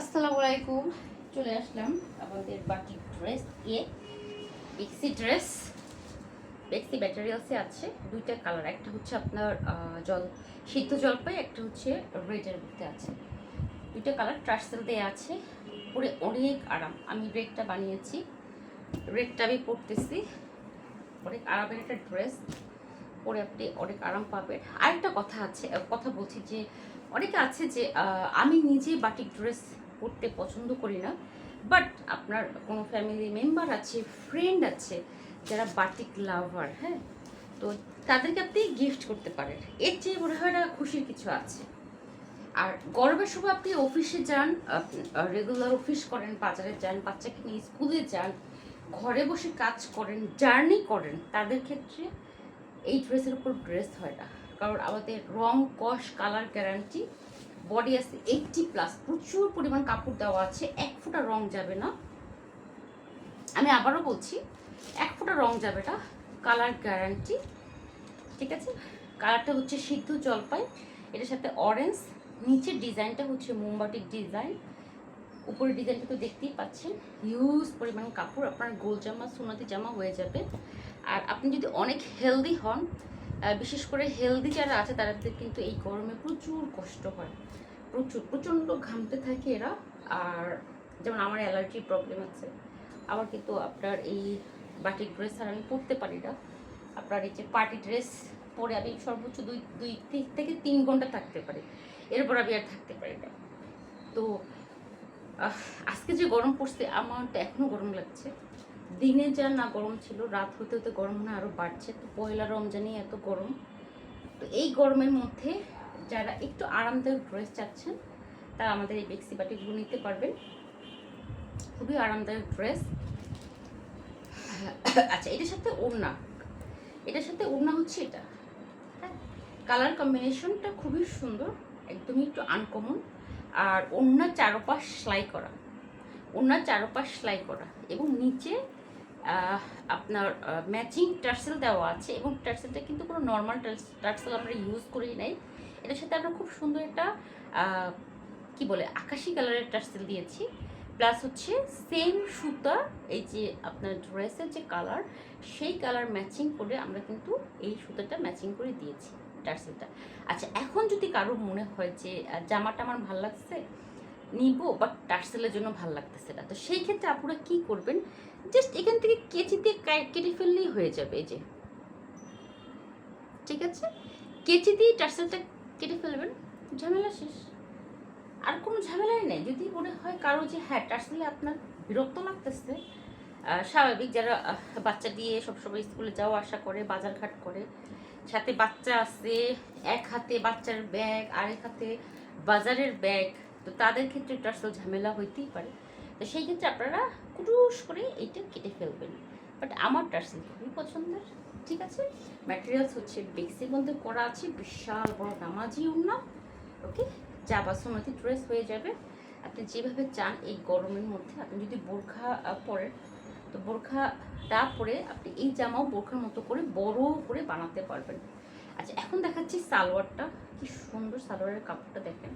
আসসালামু আলাইকুম। চলে আসলাম আমাদের বাটিক ড্রেস এ। বেক্সি ড্রেস বেক্সি ম্যাটেরিয়ালসে আছে দুইটা কালার একটা হচ্ছে আপনার জল, সিদ্ধ জলপাই, একটা হচ্ছে রেডের মধ্যে আছে। দুইটা কালার ট্রার্সেল দেওয়া আছে পরে অনেক আরাম। আমি রেডটা বানিয়েছি রেডটা আমি পরতেছি। অনেক আরামের একটা ড্রেস পরে আপনি অনেক আরাম পাবেন। আরেকটা কথা আছে, কথা বলছি যে, অনেকে আছে যে আমি নিজে বাটিক ড্রেস পরতে পছন্দ করি না। বাট আপনার কোনো ফ্যামিলি মেম্বার আছে ফ্রেন্ড আছে, যারা বাটিক লাভার হ্যাঁ? তো তাদেরকে আপনি গিফট করতে পারেন। এর চেয়ে মনে হয় না খুশির কিছু আছে। আর গরমের সময় আপনি অফিসে যান রেগুলার অফিস করেন, বাজারে যান, বাচ্চাকে নিয়ে স্কুলে যান, ঘরে বসে কাজ করেন জার্নি করেন, তাদের ক্ষেত্রে এই ড্রেসের উপর ড্রেস হয় না। কারণ আমাদের রং, কস কালার গ্যারান্টি বডি আছে এইটটি প্লাস প্রচুর পরিমাণ কাপড় দেওয়া আছে, এক ফোঁটা রং যাবে না। আমি আবারও বলছি, এক ফোঁটা রং যাবে না কালার গ্যারান্টি ঠিক আছে? কালারটা হচ্ছে সিদ্ধ জলপাই, এটার সাথে অরেঞ্জ নিচের ডিজাইনটা হচ্ছে মোমবাটিক ডিজাইন, উপরের ডিজাইনটা তো দেখতেই পাচ্ছেন হিউজ পরিমাণ কাপড়, আপনার গোল জামা, সোনাতি জামা হয়ে যাবে। আর আপনি যদি অনেক হেলদি হন বিশেষ করে হেলদি যারা আছে তাদের কিন্তু এই গরমে প্রচুর কষ্ট হয়। প্রচুর, প্রচণ্ড ঘামতে থাকে এরা। আর যেমন আমার অ্যালার্জির প্রবলেম আছে আবার কিন্তু আপনার এই বাটিক ড্রেস আর আমি পরতে পারি না। আপনার এই যে পার্টি ড্রেস পরে আমি সর্বোচ্চ দুই দুই থেকে তিন ঘণ্টা থাকতে পারি। এরপর আমি আর থাকতে পারি না। তো আজকে যে গরম পড়ছে, আমার তো এখনও গরম লাগছে। দিনে যা না গরম ছিল, রাত হতে হতে গরম না আরও বাড়ছে। তো পয়লা রমজানে এত গরম। তো এই গরমের মধ্যে যারা একটু আরামদায়ক ড্রেস চাচ্ছেন, তারা আমাদের এই বেক্সি বাটিগুলো নিতে পারবেন। খুবই আরামদায়ক ড্রেস আচ্ছা এটার সাথে ওড়না। এটার সাথে ওড়না হচ্ছে এটা। হ্যাঁ কালার কম্বিনেশনটা খুবই সুন্দর, একদমই একটু আনকমন আর ওড়নার চারোপাশ সেলাই করা। ওড়নার চারোপাশ সেলাই করা। এবং নিচে আপনার ম্যাচিং টার্সেল দেওয়া আছে এবং টার্সেলটা কিন্তু কোনো নর্মাল টার্সেল আমরা ইউজ করি নাই। এটার সাথে আমরা খুব সুন্দর একটা কি বলে, আকাশি কালারের টার্সেল দিয়েছি। প্লাস হচ্ছে সেম সুতা, এই যে আপনার ড্রেসের যে কালার সেই কালার ম্যাচিং করে আমরা কিন্তু এই সুতাটা ম্যাচিং করে দিয়েছি টার্সেলটা আচ্ছা এখন যদি কারোর মনে হয় যে জামাটা আমার ভালো লাগছে নিব বাট টার্সেলের জন্য ভালো লাগতেছে না। তো সেই ক্ষেত্রে আপনারা কি করবেন? জাস্ট এখান থেকে কেচি দিয়ে কেটে ফেললেই হয়ে যাবে এই যে। ঠিক আছে? কেচি দিয়ে টার্সেলটা কেটে ফেলবেন। ঝামেলা শেষ। আর কোনো ঝামেলাই নেই। যদি মনে হয় কারও যে হ্যাঁ টার্সেলে আপনার বিরক্ত লাগতেছে স্বাভাবিক যারা বাচ্চা দিয়ে সবসময় স্কুলে যাওয়া আসা করে, বাজারঘাট করে, সাথে বাচ্চা আছে, এক হাতে বাচ্চার ব্যাগ আরেক হাতে বাজারের ব্যাগ তো তাদের ক্ষেত্রে টার্সেল ঝামেলা হইতেই পারে। তো সেই ক্ষেত্রে আপনারা কুটুস করে এইটা কেটে ফেলবেন। বাট আমার টার্সেল খুবই পছন্দের, ঠিক আছে? ম্যাটেরিয়ালস হচ্ছে বেক্সির মধ্যে করা আছে, বিশাল বড় নামাজি উন্না ওকে যা বাসমতি ড্রেস হয়ে যাবে। আপনি যেভাবে চান এই গরমের মধ্যে, আপনি যদি বোরখা পরেন, তো বোরখাটা পরে আপনি এই জামাও বোরখার মতো করে বড় করে বানাতে পারবেন। আচ্ছা এখন দেখাচ্ছি সালোয়ারটা। কি সুন্দর সালোয়ারের কাপড়টা দেখেন।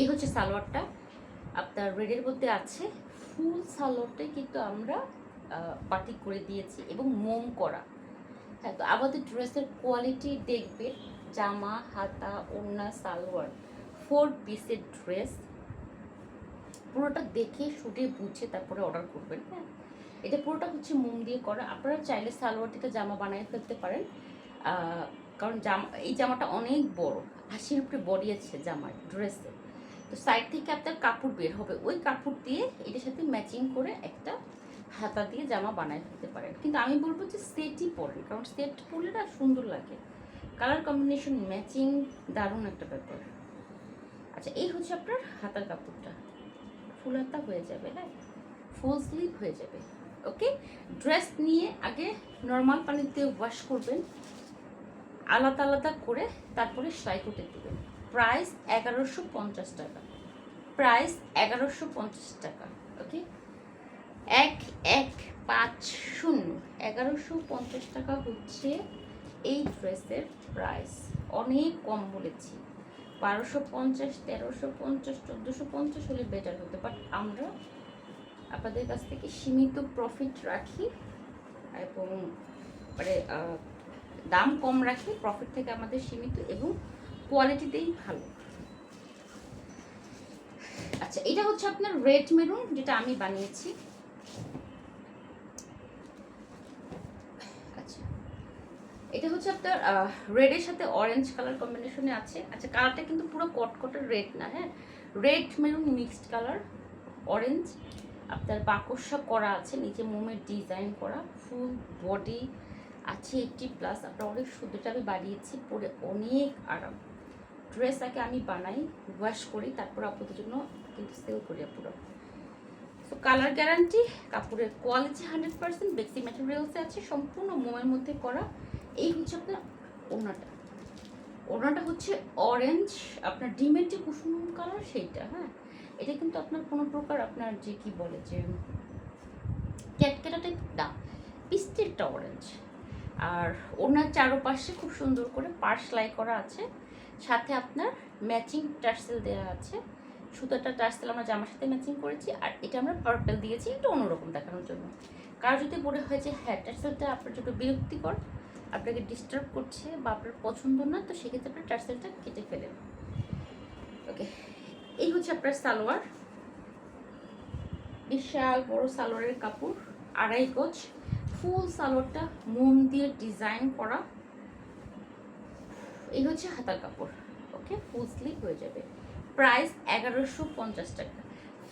এই হচ্ছে সালোয়ারটা। আপনার রেডের মধ্যে আছে ফুল সালোয়ারটাই কিন্তু আমরা বাটিক করে দিয়েছি এবং মোম করা। হ্যাঁ তো আমাদের ড্রেসের কোয়ালিটি দেখবে, জামা, হাতা, ওড়না, সালোয়ার ফোর পিসের ড্রেস পুরোটা দেখে শুটে বুঝে তারপরে অর্ডার করবেন হ্যাঁ। এটা পুরোটা হচ্ছে মোম দিয়ে করা। আপনারা চাইলে সালোয়ার থেকে জামা বানিয়ে ফেলতে পারেন। কারণ জামা, এই জামাটা অনেক বড়। আশির উপরে বডি আছে জামার ড্রেসে তো সাইড থেকে আপনার কাপড় বের হবে। ওই কাপড় দিয়ে এটার সাথে ম্যাচিং করে একটা হাতা দিয়ে জামা বানায় ফেলতে পারেন। কিন্তু আমি বলব যে সেটই পরেন, কারণ সেট পরলে না সুন্দর লাগে। কালার কম্বিনেশন ম্যাচিং দারুণ একটা ব্যাপার। আচ্ছা এই হচ্ছে আপনার হাতার কাপড়টা। ফুল হাতা হয়ে যাবে হ্যাঁ? ফুল স্লিভ হয়ে যাবে ওকে ড্রেস নিয়ে আগে নর্মাল পানিতে ওয়াশ করবেন। আলাদা আলাদা করে তারপরে সেলাই দেবেন। প্রাইস এগারোশো পঞ্চাশ টাকা। প্রাইস এগারোশো পঞ্চাশ টাকা, ওকে? এক এক, পাঁচ, শূন্য, এগারোশো পঞ্চাশ টাকা হচ্ছে এই ড্রেসের প্রাইস। অনেক কম বলেছি। বারোশো পঞ্চাশ, তেরোশো পঞ্চাশ, চোদ্দোশো পঞ্চাশ হলে বেটার হতো বাট আমরা আপনাদের কাছ থেকে সীমিত প্রফিট রাখি এবং মানে দাম কম রাখি প্রফিট থেকে আমাদের সীমিত এবং কোয়ালিটিতেই ভালো। আচ্ছা এটা হচ্ছে আপনার রেড মেরুন, যেটা আমি বানিয়েছি। আচ্ছা এটা হচ্ছে আপনার রেডের সাথে অরেঞ্জ কালার কম্বিনেশনে আছে। আচ্ছা কালারটা কিন্তু পুরো কটকটের রেড না হ্যাঁ? Red maroon mixed colour orange আপনার বাকস্যা করা আছে, নিচে মোমের ডিজাইন করা ফুল বডি আছে এইটটি প্লাস আপনার অনেক সুন্দরটা আমি বানিয়েছি পরে অনেক আরাম। ড্রেস আগে আমি বানাই ওয়াশ করি, তারপর আপনাদের জন্য কিন্তু সেল করি পুরো তো কালার গ্যারান্টি কাপড়ের কোয়ালিটি হান্ড্রেড পার্সেন্ট বেক্সি ম্যাটেরিয়ালসে আছে, সম্পূর্ণ মোমের মধ্যে করা। এই হচ্ছে আপনার ওনাটা ওনাটা হচ্ছে অরেঞ্জ আপনার ডিমের যে কুসুম কালার সেইটা হ্যাঁ? এটা কিন্তু আপনার কোনো প্রকার আপনার যে কি বলে যে ক্যাটকেটা টাইপ না পিস্টেরটা অরেঞ্জ আর ওনার চারোপাশে খুব সুন্দর করে পার সেলাই করা আছে। সাথে আপনার ম্যাচিং টার্সেল দেওয়া আছে। সুতাটা টার্সেল আমরা জামার সাথে ম্যাচিং করেছি আর এটা আমরা পার্পেল দিয়েছি, একটু অন্যরকম দেখানোর জন্য। কার যদি মনে হয় যে হ্যাঁ টার্সেলটা আপনার জন্য বিরক্তিকর, আপনাকে ডিস্টার্ব করছে বা আপনার পছন্দ না, তো সেক্ষেত্রে আপনার টার্সেলটা কেটে ফেলেন। ওকে এই হচ্ছে আপনার সালোয়ার। বিশাল বড় সালোয়ারের কাপড়, আড়াই গজ। ফুল সালোয়ারটা মন দিয়ে ডিজাইন করা। এই হচ্ছে হাতার কাপড়, ওকে? ফুল স্লিভ হয়ে যাবে। প্রাইস এগারোশো পঞ্চাশ টাকা।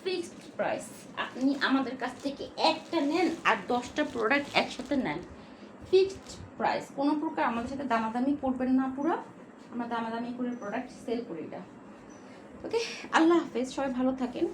ফিক্সড প্রাইস আপনি আমাদের কাছ থেকে একটা নেন আর দশটা প্রোডাক্ট একসাথে নেন। ফিক্সড প্রাইস কোনো প্রকার আমাদের সাথে দামাদামি করবেন না পুরো। আমরা দামাদামি করে প্রোডাক্ট সেল করি না ওকে? আল্লাহ হাফেজ। সবাই ভালো থাকেন।